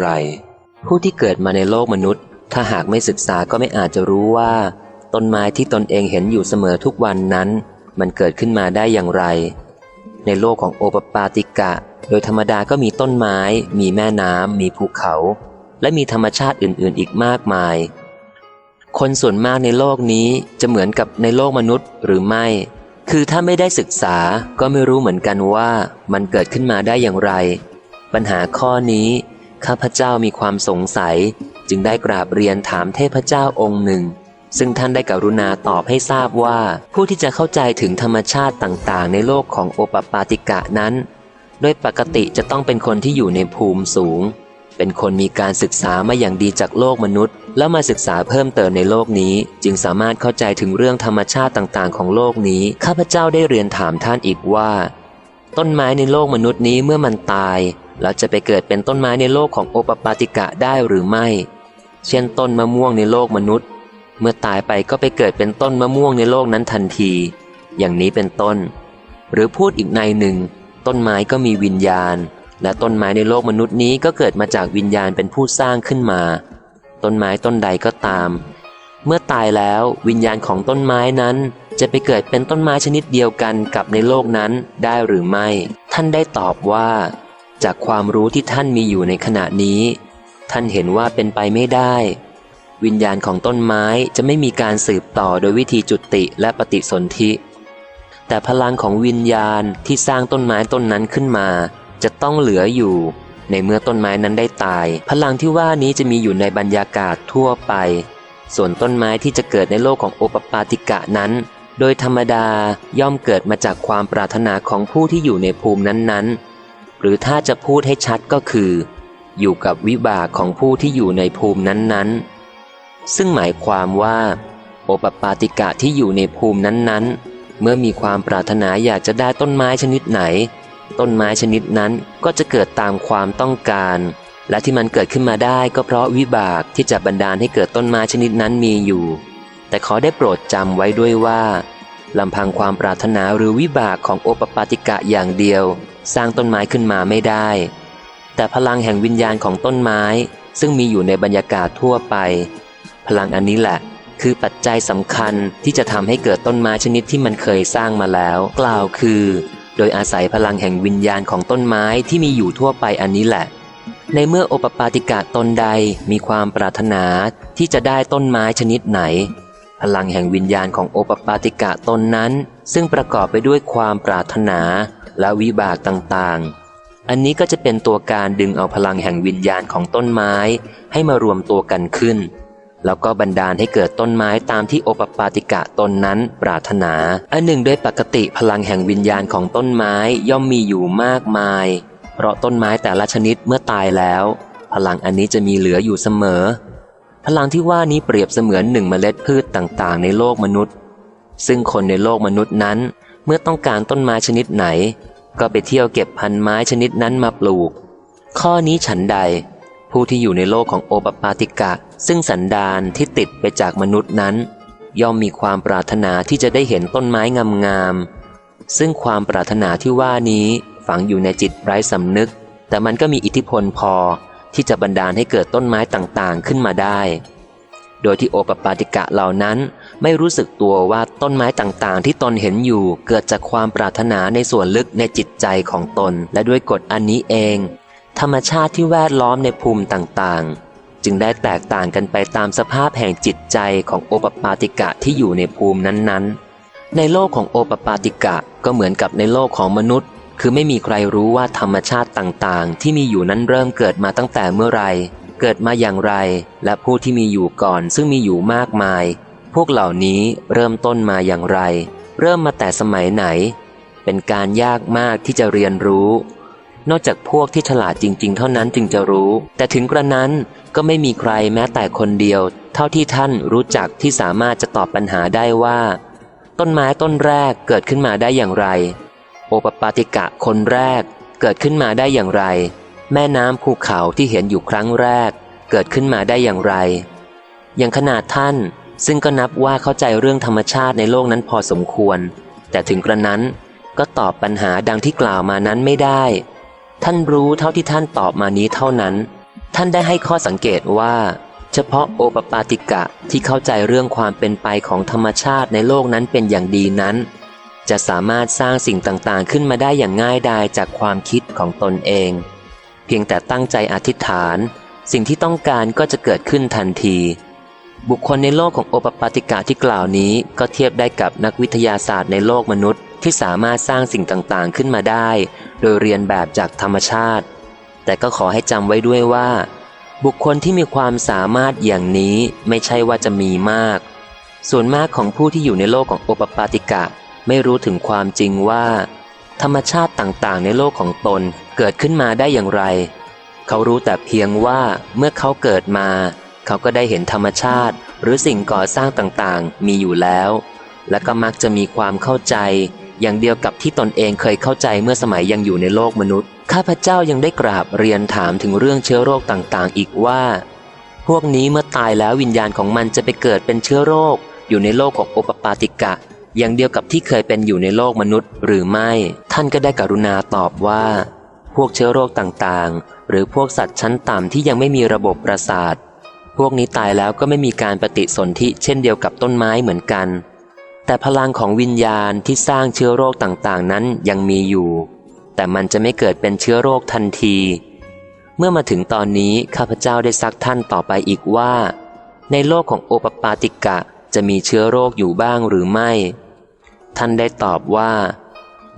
ไร ผู้ที่เกิดมาในโลกมนุษย์ ถ้าหากไม่ศึกษาก็ไม่อาจจะรู้ว่า ต้นไม้ที่ตนเองเห็นอยู่เสมอทุกวันนั้น มันเกิดขึ้นมาได้อย่างไร ในโลกของโอปปาติกะ โดยธรรมดาก็มีต้นไม้ มีแม่น้ำมีภูเขา และมีธรรมชาติอื่นๆ อีกมากมาย คนส่วนมากในโลกนี้จะเหมือนกับในโลกมนุษย์หรือไม่ คือถ้าไม่ได้ศึกษาก็ไม่รู้เหมือนกันว่ามันเกิดขึ้นมาได้อย่างไร ปัญหาข้อนี้ ข้าพเจ้ามีความสงสัย จึงได้กราบเรียนถามเทพเจ้าองค์หนึ่ง ซึ่งท่านได้กรุณาตอบให้ทราบว่า ผู้ที่จะเข้าใจถึงธรรมชาติต่างๆ ในโลกของโอปปาติกะนั้น โดยปกติจะต้องเป็นคนที่อยู่ในภูมิสูง เป็นคนมีการศึกษามาอย่างดีจากโลกมนุษย์ แล้วมาศึกษาเพิ่มเติมในโลกนี้ จึงสามารถเข้าใจถึงเรื่องธรรมชาติต่างๆ ของโลกนี้ ข้าพเจ้าได้เรียนถามท่านอีกว่า ต้นไม้ในโลกมนุษย์นี้เมื่อมันตาย แล้วจะไปเกิดเป็นต้นไม้ในโลกของโอปปาติกะได้หรือไม่ เช่นต้นมะม่วงในโลกมนุษย์ เมื่อตายไปก็ไปเกิดเป็นต้นมะม่วงในโลกนั้นทันที อย่างนี้เป็นต้น หรือพูดอีกในหนึ่ง ต้นไม้ก็มีวิญญาณ และต้นไม้ในโลกมนุษย์นี้ก็เกิดมาจากวิญญาณเป็นผู้สร้างขึ้นมา ต้นไม้ต้นใดก็ตาม เมื่อตายแล้ววิญญาณของต้นไม้นั้นจะไปเกิดเป็นต้นไม้ชนิดเดียวกันกับในโลกนั้นได้หรือไม่ ท่านได้ตอบว่า จากความรู้ที่ท่านมีอยู่ในขณะนี้ ท่านเห็นว่าเป็นไปไม่ได้ วิญญาณของต้นไม้จะไม่มีการสืบต่อโดยวิธีจุติและปฏิสนธิ แต่พลังของวิญญาณที่สร้างต้นไม้ต้นนั้นขึ้นมา จะต้องเหลืออยู่ ในเมื่อต้นไม้นั้นได้ตาย พลังที่ว่านี้จะมีอยู่ในบรรยากาศทั่วไป ส่วนต้นไม้ที่จะเกิดในโลกของโอปปาติกะนั้นโดยธรรมดาย่อมเกิดมาจากความปรารถนาของผู้ที่อยู่ในภูมินั้นๆ หรือถ้าจะพูดให้ชัดก็คือ อยู่กับวิบากของผู้ที่อยู่ในภูมินั้นๆ ซึ่งหมายความว่า โอปปาติกะที่อยู่ในภูมินั้นๆ เมื่อมีความปรารถนาอยากจะได้ต้นไม้ชนิดไหน ต้นไม้ชนิดนั้นก็จะเกิดตามความต้องการ และที่มันเกิดขึ้นมาได้ก็เพราะวิบากที่จะบันดาลให้เกิดต้นไม้ชนิดนั้นมีอยู่ แต่ขอได้โปรดจำไว้ด้วยว่าลำพังความปรารถนาหรือวิบากของโอปปาติกะอย่างเดียว สร้างต้นไม้ขึ้นมาไม่ได้ แต่พลังแห่งวิญญาณของต้นไม้ ซึ่งมีอยู่ในบรรยากาศทั่วไป พลังอันนี้แหละ คือปัจจัยสำคัญที่จะทำให้เกิดต้นไม้ชนิดที่มันเคยสร้างมาแล้ว กล่าวคือ โดยอาศัยพลังแห่งวิญญาณของต้นไม้ที่มีอยู่ทั่วไปอันนี้แหละ ในเมื่อโอปปาติกะตนใดมีความปรารถนาที่จะได้ต้นไม้ชนิดไหนพลังแห่งวิญญาณของโอปปาติกะตนนั้น ซึ่งประกอบไปด้วยความปรารถนา และวิบากต่างๆ อันนี้ก็จะเป็นตัวการดึงเอาพลังแห่งวิญญาณของต้นไม้ ให้มารวมตัวกันขึ้น แล้วก็บันดาลให้เกิดต้นไม้ตามที่โอปปาติกะตนนั้นปรารถนา อันหนึ่งโดยปกติพลังแห่งวิญญาณของต้นไม้ย่อมมีอยู่มากมาย เพราะต้นไม้แต่ละชนิดเมื่อตายแล้ว พลังอันนี้จะมีเหลืออยู่เสมอ พลังที่ว่านี้เปรียบเสมือนหนึ่งเมล็ดพืชต่างๆ ในโลกมนุษย์ ซึ่งคนในโลกมนุษย์นั้น เมื่อต้องการต้นไม้ชนิดไหน ก็ไปเที่ยวเก็บพันไม้ชนิดนั้นมาปลูก ข้อนี้ฉันใด ผู้ที่อยู่ในโลกของโอปปาติกะ ซึ่งสันดานที่ติดไปจากมนุษย์นั้น ย่อมมีความปรารถนาที่จะได้เห็นต้นไม้งามๆซึ่งความปรารถนาที่ว่านี้ฝังอยู่ในจิตไร้สำนึก แต่มันก็มีอิทธิพลพอที่จะบันดาลให้เกิดต้นไม้ต่างๆขึ้นมาได้ โดยที่โอปปาติกะเหล่านั้นไม่รู้สึกตัวว่า ต้นไม้ต่างๆ ที่ตนเห็นอยู่เกิดจากความปรารถนาในส่วนลึกในจิตใจของตน และด้วยกฎอันนี้เอง ธรรมชาติที่แวดล้อมในภูมิต่างๆ จึงได้แตกต่างกันไปตามสภาพแห่งจิตใจของโอปปาติกะที่อยู่ในภูมินั้นๆ ในโลกของโอปปาติกะก็เหมือนกับในโลกของมนุษย์ คือไม่มีใครรู้ว่าธรรมชาติต่างๆ ที่มีอยู่นั้นเริ่มเกิดมาตั้งแต่เมื่อไรเกิดมาอย่างไร และผู้ที่มีอยู่ก่อนซึ่งมีอยู่มากมาย วกเหล่านี้เริ่มต้นมาอย่างไร เริ่มมาแต่สมัยไหน เป็นการยากมากที่จะเรียนรู้ นอกจากพวกที่ฉลาดจริง ๆ เท่านั้นจึงจะรู้ แต่ถึงกระนั้นก็ไม่มีใครแม้แต่คนเดียว เท่าที่ท่านรู้จักที่สามารถจะตอบปัญหาได้ว่า ต้นไม้ต้นแรกเกิดขึ้นมาได้อย่างไร โอปปาติกะคนแรก เกิดขึ้นมาได้อย่างไร แม่น้ำภูเขาที่เห็นอยู่ครั้งแรก เกิดขึ้นมาได้อย่างไร อย่างขนาดท่าน ซึ่งก็นับว่าเข้าใจเรื่องธรรมชาติในโลกนั้นพอสมควร แต่ถึงกระนั้นก็ตอบปัญหาดังที่กล่าวมานั้นไม่ได้ ท่านรู้เท่าที่ท่านตอบมานี้เท่านั้น ท่านได้ให้ข้อสังเกตว่า เฉพาะโอปปาติกะที่เข้าใจเรื่องความเป็นไปของธรรมชาติในโลกนั้นเป็นอย่างดีนั้น จะสามารถสร้างสิ่งต่างๆ ขึ้นมาได้อย่างง่ายดายจากความคิดของตนเอง เพียงแต่ตั้งใจอธิษฐาน สิ่งที่ต้องการก็จะเกิดขึ้นทันที บุคคลในโลกของโอปปาติกะที่กล่าวนี้ก็เทียบได้กับนักวิทยาศาสตร์ในโลกมนุษย์ ที่สามารถสร้างสิ่งต่างๆขึ้นมาได้ โดยเรียนแบบจากธรรมชาติ แต่ก็ขอให้จำไว้ด้วยว่า บุคคลที่มีความสามารถอย่างนี้ไม่ใช่ว่าจะมีมาก ส่วนมากของผู้ที่อยู่ในโลกของโอปปาติกะไม่รู้ถึงความจริงว่า ธรรมชาติต่างๆ ในโลกของตนเกิดขึ้นมาได้อย่างไร เขารู้แต่เพียงว่าเมื่อเขาเกิดมา เขาก็ได้เห็นธรรมชาติ หรือสิ่งก่อสร้างต่างๆ มีอยู่แล้ว และก็มักจะมีความเข้าใจ อย่างเดียวกับที่ตนเองเคยเข้าใจเมื่อสมัยยังอยู่ในโลกมนุษย์ ข้าพเจ้ายังได้กราบเรียนถามถึงเรื่องเชื้อโรคต่างๆ อีกว่า พวกนี้เมื่อตายแล้ววิญญาณของมันจะไปเกิดเป็นเชื้อโรค อยู่ในโลกของโอปปาติกะ อย่างเดียวกับที่เคยเป็นอยู่ในโลกมนุษย์ หรือไม่ ท่านก็ได้กรุณาตอบว่า พวกเชื้อโรคต่างๆ หรือพวกสัตว์ชั้นต่ำที่ยังไม่มีระบบประสาท พวกนี้ตายแล้วก็ไม่มีการปฏิสนธิเช่นเดียวกับต้นไม้เหมือนกัน แต่พลังของวิญญาณที่สร้างเชื้อโรคต่างๆ นั้นยังมีอยู่ แต่มันจะไม่เกิดเป็นเชื้อโรคทันที เมื่อมาถึงตอนนี้ข้าพเจ้าได้ซักท่านต่อไปอีกว่า ในโลกของโอปปาติกะจะมีเชื้อโรคอยู่บ้างหรือไม่ ท่านได้ตอบว่า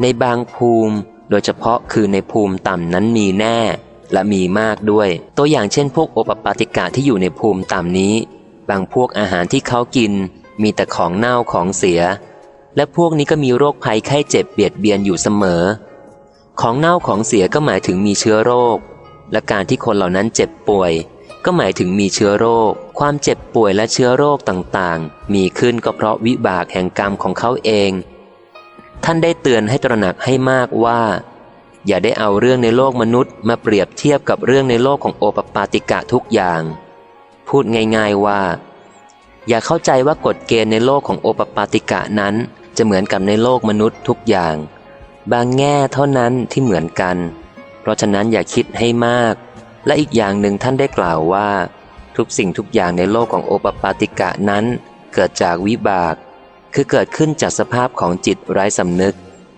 ในบางภูมิโดยเฉพาะคือในภูมิต่ำนั้นมีแน่ และมีมากด้วย ตัวอย่างเช่นพวกโอปปาติกะที่อยู่ในภูมิต่ำนี้ บางพวกอาหารที่เขากิน มีแต่ของเน่าของเสีย และพวกนี้ก็มีโรคภัยไข้เจ็บเบียดเบียนอยู่เสมอ ของเน่าของเสียก็หมายถึงมีเชื้อโรค และการที่คนเหล่านั้นเจ็บป่วย ก็หมายถึงมีเชื้อโรค ความเจ็บป่วยและเชื้อโรคต่างๆ มีขึ้นก็เพราะวิบากแห่งกรรมของเขาเอง ท่านได้เตือนให้ตระหนักให้มากว่า อย่าได้เอาเรื่องในโลกมนุษย์มาเปรียบเทียบกับเรื่องในโลกของโอปปาติกะทุกอย่าง พูดง่ายๆว่า อย่าเข้าใจว่ากฎเกณฑ์ในโลกของโอปปาติกะนั้น จะเหมือนกับในโลกมนุษย์ทุกอย่าง บางแง่เท่านั้นที่เหมือนกัน เพราะฉะนั้นอย่าคิดให้มาก และอีกอย่างหนึ่งท่านได้กล่าวว่า ทุกสิ่งทุกอย่างในโลกของโอปปาติกะนั้น เกิดจากวิบาก คือเกิดขึ้นจากสภาพของจิตไร้สำนึก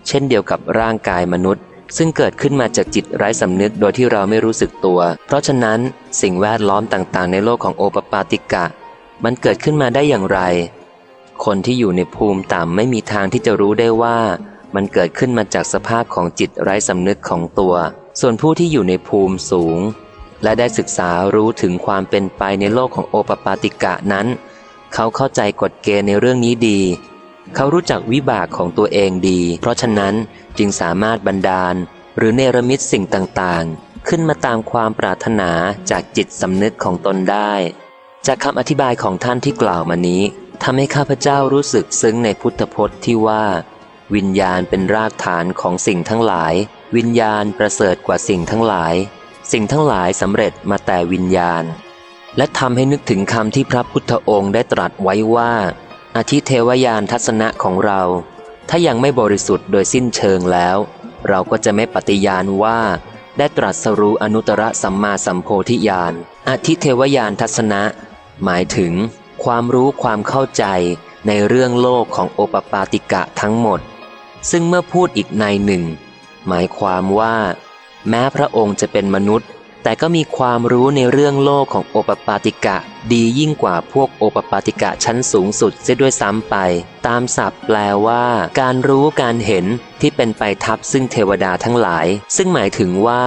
เช่นเดียวกับร่างกายมนุษย์ ซึ่งเกิดขึ้นมาจากจิตไร้สำนึกโดยที่เราไม่รู้สึกตัว เพราะฉะนั้นสิ่งแวดล้อมต่างๆ ในโลกของโอปปาติกะ มันเกิดขึ้นมาได้อย่างไร คนที่อยู่ในภูมิต่ำไม่มีทางที่จะรู้ได้ว่า มันเกิดขึ้นมาจากสภาพของจิตไร้สำนึกของตัว ส่วนผู้ที่อยู่ในภูมิสูง และได้ศึกษารู้ถึงความเป็นไปในโลกของโอปปาติกะนั้น เขาเข้าใจกฎเกณฑ์ในเรื่องนี้ดี เขารู้จักวิบากของตัวเองดี เพราะฉะนั้นจึงสามารถบันดาล หรือเนรมิตสิ่งต่างๆ ขึ้นมาตามความปรารถนาจากจิตสำนึกของตนได้ จากคำอธิบายของท่านที่กล่าวมานี้ทำให้ข้าพเจ้ารู้สึกซึ้งในพุทธพจน์ที่ว่า วิญญาณเป็นรากฐานของสิ่งทั้งหลาย วิญญาณประเสริฐกว่าสิ่งทั้งหลาย สิ่งทั้งหลายสำเร็จมาแต่วิญญาณ และทำให้นึกถึงคำที่พระพุทธองค์ได้ตรัสไว้ว่า อาทิเทวยานทัศนะของเรา ถ้ายังไม่บริสุทธิ์โดยสิ้นเชิงแล้ว เราก็จะไม่ปฏิญาณว่า ได้ตรัสรู้อนุตตรสัมมาสัมโพธิญาณอาทิเทวยานทัศนะ หมายถึง ความรู้ความเข้าใจในเรื่องโลกของโอปปาติกะทั้งหมด ซึ่งเมื่อพูดอีกในหนึ่ง หมายความว่า แม้พระองค์จะเป็นมนุษย์ แต่ก็มีความรู้ในเรื่องโลกของโอปปาติกะ ดียิ่งกว่าพวกโอปปาติกะชั้นสูงสุดเสียด้วยซ้ำไป ตามศัพท์แปลว่า การรู้การเห็นที่เป็นไปทับซึ่งเทวดาทั้งหลาย ซึ่งหมายถึงว่า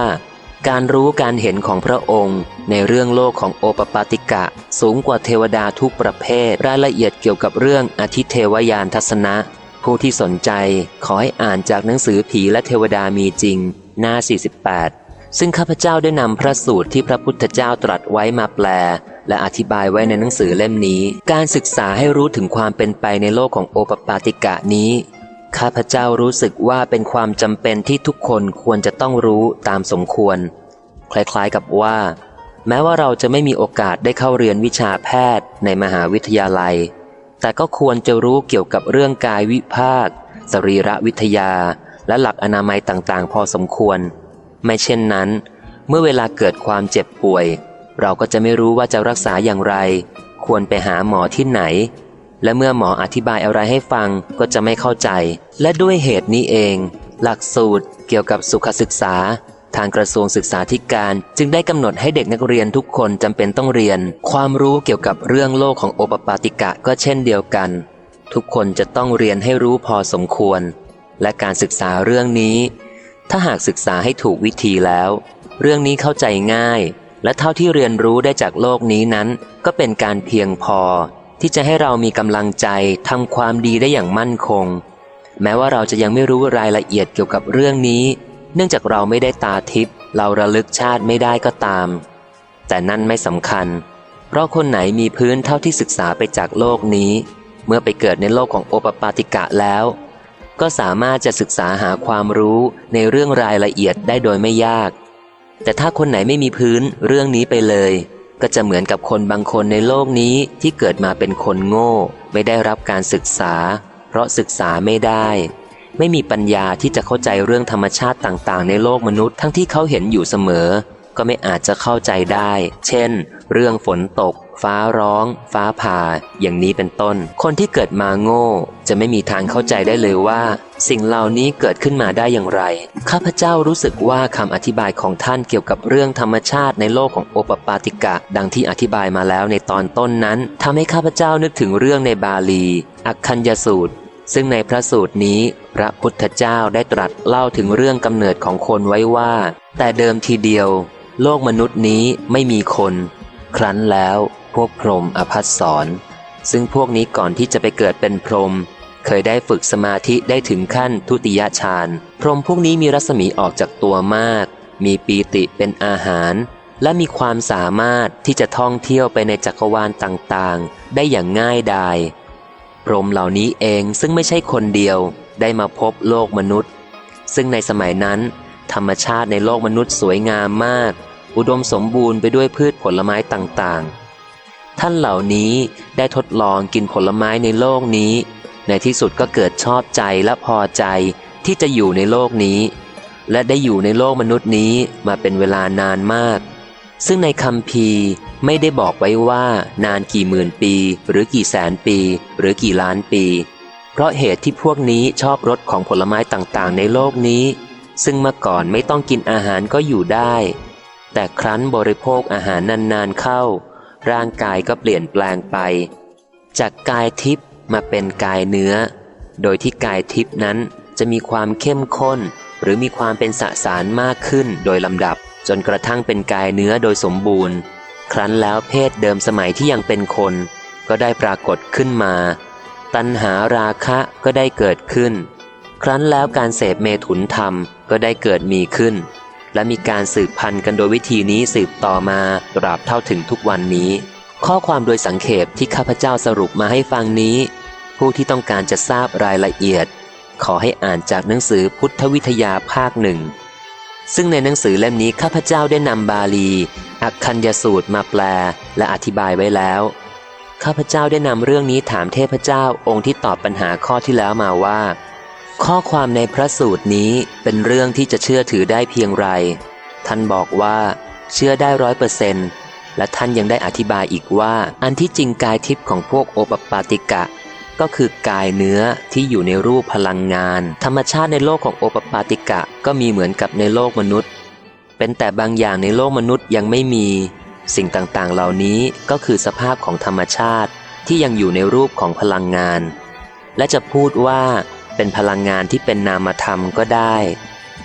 การรู้การเห็นของพระองค์ ในเรื่องโลกของโอปปาติกะ สูงกว่าเทวดาทุกประเภท รายละเอียดเกี่ยวกับเรื่องอธิเทวยานทัศนะ ผู้ที่สนใจ ขอให้อ่านจากหนังสือผีและเทวดามีจริง หน้า 48 ซึ่งข้าพเจ้าได้นำพระสูตรที่พระพุทธเจ้าตรัสไว้มาแปล และอธิบายไว้ในหนังสือเล่มนี้ การศึกษาให้รู้ถึงความเป็นไปในโลกของโอปปาติกะนี้ ข้าพเจ้ารู้สึกว่าเป็นความจำเป็นที่ทุกคนควรจะต้องรู้ตามสมควร คล้ายๆกับว่า แม้ว่าเราจะไม่มีโอกาสได้เข้าเรียนวิชาแพทย์ในมหาวิทยาลัย แต่ก็ควรจะรู้เกี่ยวกับเรื่องกายวิภาค สรีระวิทยา และหลักอนามัยต่างๆ พอสมควร ไม่เช่นนั้น เมื่อเวลาเกิดความเจ็บป่วย เราก็จะไม่รู้ว่าจะรักษาอย่างไร ควรไปหาหมอที่ไหน และเมื่อหมออธิบายอะไรให้ฟังก็จะไม่เข้าใจ และด้วยเหตุนี้เอง หลักสูตรเกี่ยวกับสุขศึกษา ทางกระทรวงศึกษาธิการ จึงได้กำหนดให้เด็กนักเรียนทุกคนจำเป็นต้องเรียน ความรู้เกี่ยวกับเรื่องโลกของโอปปาติกะก็เช่นเดียวกัน ทุกคนจะต้องเรียนให้รู้พอสมควร และการศึกษาเรื่องนี้ ถ้าหากศึกษาให้ถูกวิธีแล้ว เรื่องนี้เข้าใจง่าย และเท่าที่เรียนรู้ได้จากโลกนี้นั้น ก็เป็นการเพียงพอ ที่จะให้เรามีกำลังใจทำความดีได้อย่างมั่นคง แม้ว่าเราจะยังไม่รู้รายละเอียดเกี่ยวกับเรื่องนี้ เนื่องจากเราไม่ได้ตาทิพย์เราระลึกชาติไม่ได้ก็ตาม แต่นั่นไม่สำคัญ เพราะคนไหนมีพื้นเท่าที่ศึกษาไปจากโลกนี้ เมื่อไปเกิดในโลกของโอปปาติกะแล้ว ก็สามารถจะศึกษาหาความรู้ในเรื่องรายละเอียดได้โดยไม่ยาก แต่ถ้าคนไหนไม่มีพื้นเรื่องนี้ไปเลย ก็จะเหมือนกับคนบางคนในโลกนี้ที่เกิดมาเป็นคนโง่ ไม่ได้รับการศึกษา เพราะศึกษาไม่ได้ ไม่มีปัญญาที่จะเข้าใจเรื่องธรรมชาติต่างๆ ในโลกมนุษย์ทั้งที่เขาเห็นอยู่เสมอ ก็ไม่อาจจะเข้าใจได้ เช่น เรื่องฝนตก ฟ้าร้อง ฟ้าผ่า อย่างนี้เป็นต้น คนที่เกิดมาโง่ จะไม่มีทางเข้าใจได้เลยว่า สิ่งเหล่านี้เกิดขึ้นมาได้อย่างไร ข้าพเจ้ารู้สึกว่าคำอธิบายของท่านเกี่ยวกับเรื่องธรรมชาติในโลกของโอปปาติกะ ดังที่อธิบายมาแล้วในตอนต้นนั้นทำให้ข้าพเจ้านึกถึงเรื่องในบาลี อักคัญญสูตรซึ่งในพระสูตรนี้พระพุทธเจ้าได้ตรัสเล่าถึงเรื่องกำเนิดของคนไว้ว่า แต่เดิมทีเดียว โลกมนุษย์นี้ไม่มีคน ครั้นแล้วพวกพรหมอภัสสรซึ่งพวกนี้ก่อนที่จะไปเกิดเป็นพรหมเคยได้ฝึกสมาธิได้ถึงขั้นทุติยฌานพรหมพวกนี้มีรัศมีออกจากตัวมาก มีปีติเป็นอาหาร และมีความสามารถที่จะท่องเที่ยวไปในจักรวาลต่างๆ ได้อย่างง่ายดายพรหมเหล่านี้เองซึ่งไม่ใช่คนเดียวได้มาพบโลกมนุษย์ ซึ่งในสมัยนั้น ธรรมชาติในโลกมนุษย์สวยงามมาก อุดมสมบูรณ์ไปด้วยพืชผลไม้ต่างๆ ท่านเหล่านี้ได้ทดลองกินผลไม้ในโลกนี้ ในที่สุดก็เกิดชอบใจและพอใจที่จะอยู่ในโลกนี้ และได้อยู่ในโลกมนุษย์นี้มาเป็นเวลานานมาก ซึ่งในคำพีไม่ได้บอกไว้ว่านานกี่หมื่นปี หรือกี่แสนปี หรือกี่ล้านปี เพราะเหตุที่พวกนี้ชอบรสของผลไม้ต่างๆ ในโลกนี้ ซึ่งเมื่อก่อนไม่ต้องกินอาหารก็อยู่ได้ แต่ครั้นบริโภคอาหารนานๆเข้า ร่างกายก็เปลี่ยนแปลงไป จากกายทิพย์มาเป็นกายเนื้อ โดยที่กายทิพย์นั้นจะมีความเข้มข้น หรือมีความเป็นสสารมากขึ้นโดยลำดับ จนกระทั่งเป็นกายเนื้อโดยสมบูรณ์ ครั้นแล้วเพศเดิมสมัยที่ยังเป็นคน ก็ได้ปรากฏขึ้นมา ตัณหาราคะก็ได้เกิดขึ้น ครั้นแล้วการเสพเมถุนธรรม ก็ได้เกิดมีขึ้น และมีการสืบพันธุ์กันโดยวิธีนี้สืบต่อมาตราบเท่าถึงทุกวันนี้ ข้อความโดยสังเขปที่ข้าพเจ้าสรุปมาให้ฟังนี้ ผู้ที่ต้องการจะทราบรายละเอียด ขอให้อ่านจากหนังสือพุทธวิทยาภาคหนึ่งซึ่งในหนังสือเล่มนี้ข้าพเจ้าได้นำบาลีอักคัญญสูตรมาแปลและอธิบายไว้แล้วข้าพเจ้าได้นำเรื่องนี้ถามเทพเจ้าองค์ที่ตอบปัญหาข้อที่แล้วมาว่า ข้อความในพระสูตรนี้เป็นเรื่องที่จะเชื่อถือได้เพียงไร ท่านบอกว่า เชื่อได้ร้อยเปอร์เซนต์และท่านยังได้อธิบายอีกว่า อันที่จริงกายทิพย์ของพวกโอปปาติกะ ก็คือกายเนื้อที่อยู่ในรูปพลังงาน ธรรมชาติในโลกของโอปปาติกะก็มีเหมือนกับในโลกมนุษย์ เป็นแต่บางอย่างในโลกมนุษย์ยังไม่มี สิ่งต่างๆ เหล่านี้ก็คือสภาพของธรรมชาติที่ยังอยู่ในรูปของพลังงาน และจะพูดว่า เป็นพลังงานที่เป็นนามธรรมก็ได้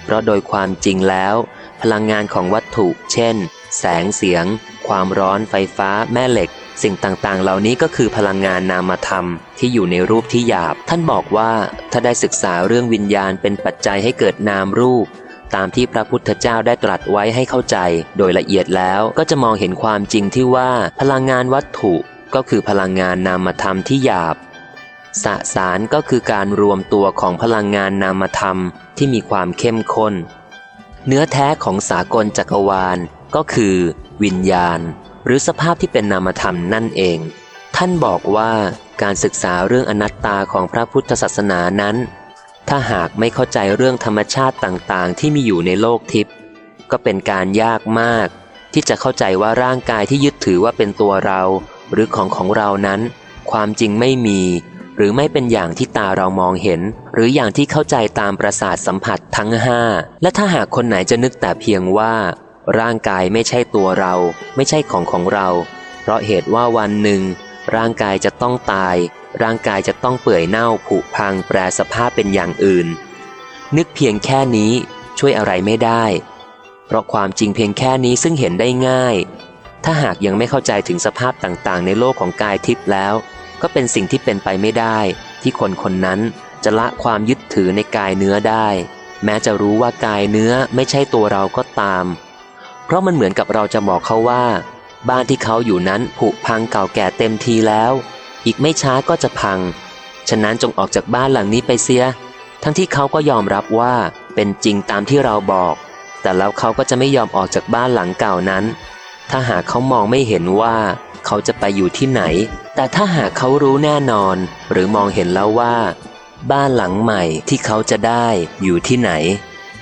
เพราะโดยความจริงแล้ว พลังงานของวัตถุ เช่น แสงเสียง ความร้อนไฟฟ้าแม่เหล็ก สิ่งต่างๆ เหล่านี้ก็คือพลังงานนามธรรมที่อยู่ในรูปที่หยาบ ท่านบอกว่าถ้าได้ศึกษาเรื่องวิญญาณเป็นปัจจัยให้เกิดนามรูป ตามที่พระพุทธเจ้าได้ตรัสไว้ให้เข้าใจ โดยละเอียดแล้วก็จะมองเห็นความจริงที่ว่าพลังงานวัตถุ ก็คือพลังงานนามธรรมที่หยาบ สสารก็คือการรวมตัวของพลังงานนามธรรมที่มีความเข้มข้น เนื้อแท้ของสากลจักรวาลก็คือ วิญญาณ หรือสภาพที่เป็นนามธรรมนั่นเอง ท่านบอกว่าการศึกษาเรื่องอนัตตาของพระพุทธศาสนานั้น ถ้าหากไม่เข้าใจเรื่องธรรมชาติต่างๆ ที่มีอยู่ในโลกทิพย์ก็เป็นการยากมาก ที่จะเข้าใจว่าร่างกายที่ยึดถือว่าเป็นตัวเรา หรือของของเรานั้น ความจริงไม่มี หรือไม่เป็นอย่างที่ตาเรามองเห็น หรืออย่างที่เข้าใจตามประสาทสัมผัสทั้งห้าและถ้าหากคนไหนจะนึกแต่เพียงว่า ร่างกายไม่ใช่ตัวเรา ไม่ใช่ของของเรา เพราะเหตุว่าวันหนึ่ง ร่างกายจะต้องตาย ร่างกายจะต้องเปื่อยเน่าผุพังแปรสภาพเป็นอย่างอื่น นึกเพียงแค่นี้ช่วยอะไรไม่ได้ เพราะความจริงเพียงแค่นี้ซึ่งเห็นได้ง่าย ถ้าหากยังไม่เข้าใจถึงสภาพต่างๆ ในโลกของกายทิพย์แล้ว ก็เป็นสิ่งที่เป็นไปไม่ได้ ที่คนคนนั้นจะละความยึดถือในกายเนื้อได้ แม้จะรู้ว่ากายเนื้อไม่ใช่ตัวเราก็ตาม เพราะมันเหมือนกับเราจะบอกเขาว่า บ้านที่เขาอยู่นั้นผุพังเก่าแก่เต็มทีแล้ว อีกไม่ช้าก็จะพัง ฉะนั้นจงออกจากบ้านหลังนี้ไปเสีย ทั้งที่เขาก็ยอมรับว่าเป็นจริงตามที่เราบอก แต่แล้วเขาก็จะไม่ยอมออกจากบ้านหลังเก่านั้น ถ้าหากเขามองไม่เห็นว่า เขาจะไปอยู่ที่ไหน แต่ถ้าหากเขารู้แน่นอน หรือมองเห็นแล้วว่า บ้านหลังใหม่ที่เขาจะได้อยู่ที่ไหน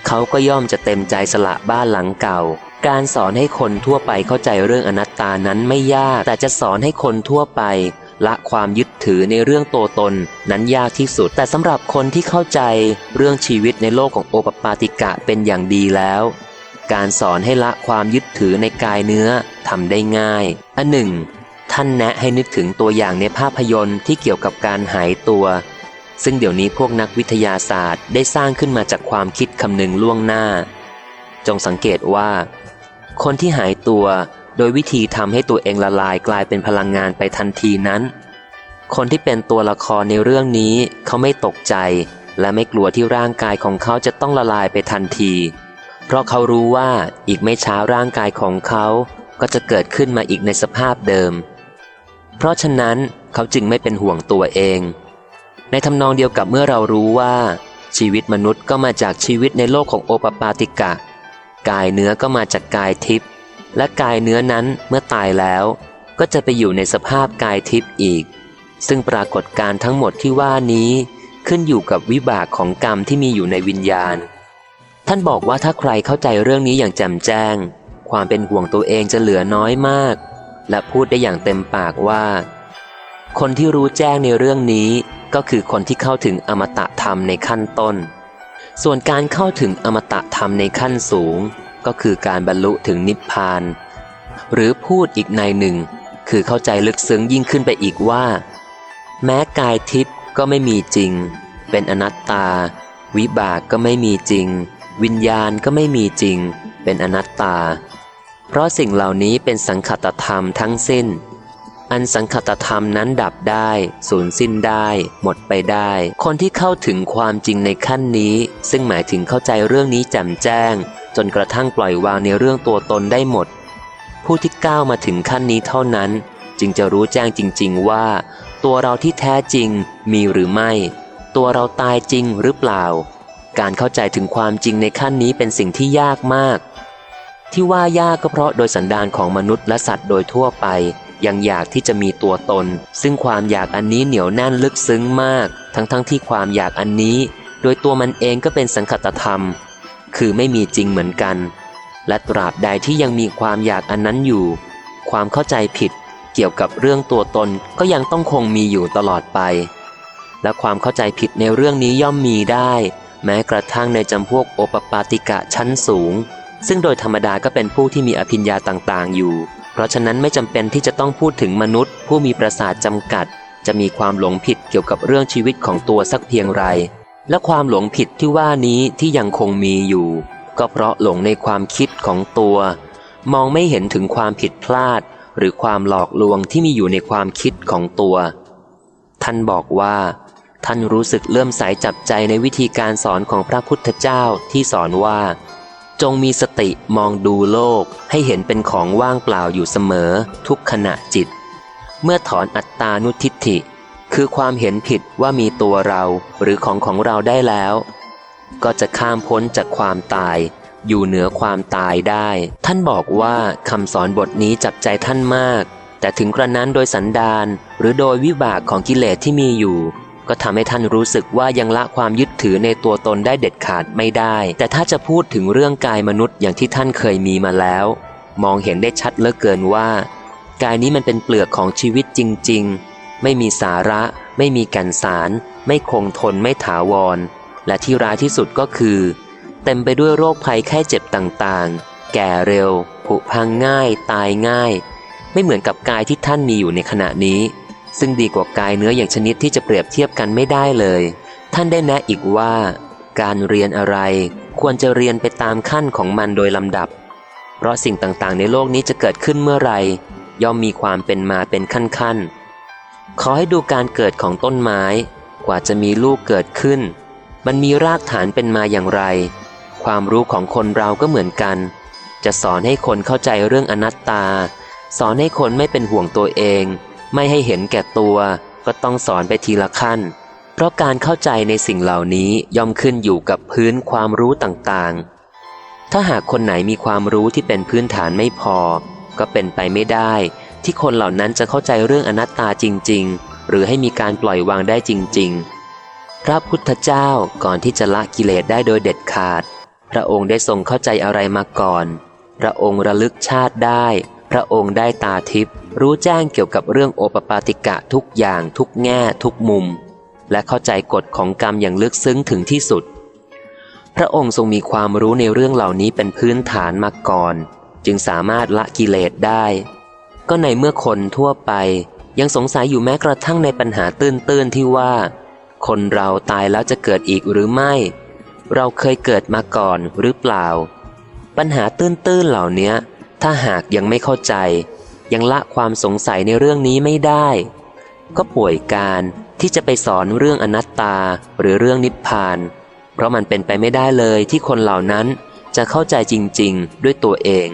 เขาก็ย่อมจะเต็มใจสละบ้านหลังเก่า การสอนให้คนทั่วไปเข้าใจเรื่องอนัตตานั้นไม่ยาก แต่จะสอนให้คนทั่วไป ละความยึดถือในเรื่องตัวตนนั้นยากที่สุด แต่สำหรับคนที่เข้าใจเรื่องชีวิตในโลกของโอปปาติกะเป็นอย่างดีแล้ว การสอนให้ละความยึดถือในกายเนื้อทำได้ง่าย อันหนึ่ง ท่านแนะให้นึกถึงตัวอย่างในภาพยนตร์ที่เกี่ยวกับการหายตัว ซึ่งเดี๋ยวนี้พวกนักวิทยาศาสตร์ได้สร้างขึ้นมาจากความคิดคำนึงล่วงหน้า จงสังเกตว่า คนที่หายตัวโดยวิธีทำให้ตัวเองละลายกลายเป็นพลังงานไปทันทีนั้น คนที่เป็นตัวละครในเรื่องนี้เขาไม่ตกใจ และไม่กลัวที่ร่างกายของเขาจะต้องละลายไปทันที เพราะเขารู้ว่าอีกไม่ช้าร่างกายของเขาก็จะเกิดขึ้นมาอีกในสภาพเดิม เพราะฉะนั้นเขาจึงไม่เป็นห่วงตัวเอง ในทำนองเดียวกับเมื่อเรารู้ว่า ชีวิตมนุษย์ก็มาจากชีวิตในโลกของโอปปาติกะ กายเนื้อก็มาจากกายทิพย์และกายเนื้อนั้นเมื่อตายแล้ว ก็จะไปอยู่ในสภาพกายทิพย์อีก ซึ่งปรากฏการทั้งหมดที่ว่านี้ ขึ้นอยู่กับวิบากของกรรมที่มีอยู่ในวิญญาณ ท่านบอกว่าถ้าใครเข้าใจเรื่องนี้อย่างแจ่มแจ้ง ความเป็นห่วงตัวเองจะเหลือน้อยมาก และพูดได้อย่างเต็มปากว่า คนที่รู้แจ้งในเรื่องนี้ก็คือคนที่เข้าถึงอมตะธรรมในขั้นต้น ส่วนการเข้าถึงอมตะธรรมในขั้นสูง ก็คือการบรรลุถึงนิพพาน หรือพูดอีกในหนึ่ง คือเข้าใจลึกซึ้งยิ่งขึ้นไปอีกว่า แม้กายทิพย์ก็ไม่มีจริง เป็นอนัตตา วิบากก็ไม่มีจริง วิญญาณก็ไม่มีจริง เป็นอนัตตา เพราะสิ่งเหล่านี้เป็นสังคตธรรมทั้งสิ้น อันสังคตธรรมนั้นดับได้ สูญสิ้นได้ หมดไปได้ คนที่เข้าถึงความจริงในขั้นนี้ ซึ่งหมายถึงเข้าใจเรื่องนี้แจ่มแจ้ง จนกระทั่งปล่อยวางในเรื่องตัวตนได้หมด ผู้ที่ก้าวมาถึงขั้นนี้เท่านั้น จึงจะรู้แจ้งจริง ๆ ว่า ตัวเราที่แท้จริงมีหรือไม่ ตัวเราตายจริงหรือเปล่า การเข้าใจถึงความจริงในขั้นนี้เป็นสิ่งที่ยากมาก ที่ว่ายากก็เพราะโดยสันดานของมนุษย์และสัตว์โดยทั่วไป ยังอยากที่จะมีตัวตน ซึ่งความอยากอันนี้เหนียวแน่นลึกซึ้งมาก ทั้งๆทที่ความอยากอันนี้ โดยตัวมันเองก็เป็นสังคตธรรม คือไม่มีจริงเหมือนกัน และตราบใดที่ยังมีความอยากอันนั้นอยู่ ความเข้าใจผิด เกี่ยวกับเรื่องตัวตนก็ยังต้องคงมีอยู่ตลอดไป และความเข้าใจผิดในเรื่องนี้ย่อมมีได้ แม้กระทั่งในจำพวกโอปปาติกะชั้นสูง ซึ่งโดยธรรมดาก็เป็นผู้ที่มีอภิญญาต่างๆ อยู่ เพราะฉะนั้นไม่จำเป็นที่จะต้องพูดถึงมนุษย์ ผู้มีประสาทจำกัด จะมีความหลงผิดเกี่ยวกับเรื่องชีวิตของตัวสักเพียงไร และความหลงผิดที่ว่านี้ที่ยังคงมีอยู่ ก็เพราะหลงในความคิดของตัว มองไม่เห็นถึงความผิดพลาด หรือความหลอกลวงที่มีอยู่ในความคิดของตัว ท่านบอกว่า ท่านรู้สึกเลื่อมใสจับใจในวิธีการสอนของพระพุทธเจ้าที่สอนว่า จงมีสติมองดูโลกให้เห็นเป็นของว่างเปล่าอยู่เสมอ ทุกขณะจิต เมื่อถอนอัตตานุทิฏฐิ คือความเห็นผิดว่ามีตัวเราหรือของของเราได้แล้ว ก็จะข้ามพ้นจากความตาย อยู่เหนือความตายได้ ท่านบอกว่าคำสอนบทนี้จับใจท่านมาก แต่ถึงกระนั้นโดยสันดานหรือโดยวิบากของกิเลสที่มีอยู่ ก็ทำให้ท่านรู้สึกว่ายังละความยึดถือในตัวตนได้เด็ดขาดไม่ได้ แต่ถ้าจะพูดถึงเรื่องกายมนุษย์อย่างที่ท่านเคยมีมาแล้ว มองเห็นได้ชัดเหลือเกินว่า กายนี้มันเป็นเปลือกของชีวิตจริง ๆ ไม่มีสาระ ไม่มีแก่นสาร ไม่คงทนไม่ถาวร และที่ร้ายที่สุดก็คือ เต็มไปด้วยโรคภัยแค่เจ็บต่างๆ แก่เร็วผุพังง่าย ตายง่าย ไม่เหมือนกับกายที่ท่านมีอยู่ในขณะนี้ ซึ่งดีกว่ากายเนื้ออย่างชนิดที่จะเปรียบเทียบกันไม่ได้เลย ท่านได้แนะอีกว่า การเรียนอะไรควรจะเรียนไปตามขั้นของมันโดยลำดับ เพราะสิ่งต่างๆ ในโลกนี้จะเกิดขึ้นเมื่อไหร่ย่อมมีความเป็นมาเป็นขั้นๆ ขอให้ดูการเกิดของต้นไม้ กว่าจะมีลูกเกิดขึ้น มันมีรากฐานเป็นมาอย่างไร ความรู้ของคนเราก็เหมือนกัน จะสอนให้คนเข้าใจเรื่องอนัตตา สอนให้คนไม่เป็นห่วงตัวเอง ไม่ให้เห็นแก่ตัว ก็ต้องสอนไปทีละขั้น เพราะการเข้าใจในสิ่งเหล่านี้ย่อมขึ้นอยู่กับพื้นความรู้ต่างๆ ถ้าหากคนไหนมีความรู้ที่เป็นพื้นฐานไม่พอ ก็เป็นไปไม่ได้ ที่คนเหล่านั้นจะเข้าใจเรื่องอนัตตาจริง ๆ หรือให้มีการปล่อยวางได้จริง ๆ พระพุทธเจ้าก่อนที่จะละกิเลสได้โดยเด็ดขาด พระองค์ได้ทรงเข้าใจอะไรมาก่อน พระองค์ระลึกชาติได้ พระองค์ได้ตาทิพย์ รู้แจ้งเกี่ยวกับเรื่องโอปปาติกะทุกอย่างทุกแง่ทุกมุม และเข้าใจกฎของกรรมอย่างลึกซึ้งถึงที่สุด พระองค์ทรงมีความรู้ในเรื่องเหล่านี้เป็นพื้นฐานมาก่อน จึงสามารถละกิเลสได้ ก็ในเมื่อคนทั่วไปยังสงสัยอยู่แม้กระทั่งในปัญหาตื้นๆที่ว่า คนเราตายแล้วจะเกิดอีกหรือไม่ เราเคยเกิดมาก่อนหรือเปล่า ปัญหาตื้นๆเหล่านี้ถ้าหากยังไม่เข้าใจ ยังละความสงสัยในเรื่องนี้ไม่ได้ ก็ป่วยการที่จะไปสอนเรื่องอนัตตาหรือเรื่องนิพพาน เพราะมันเป็นไปไม่ได้เลยที่คนเหล่านั้นจะเข้าใจจริง ๆ ด้วยตัวเอง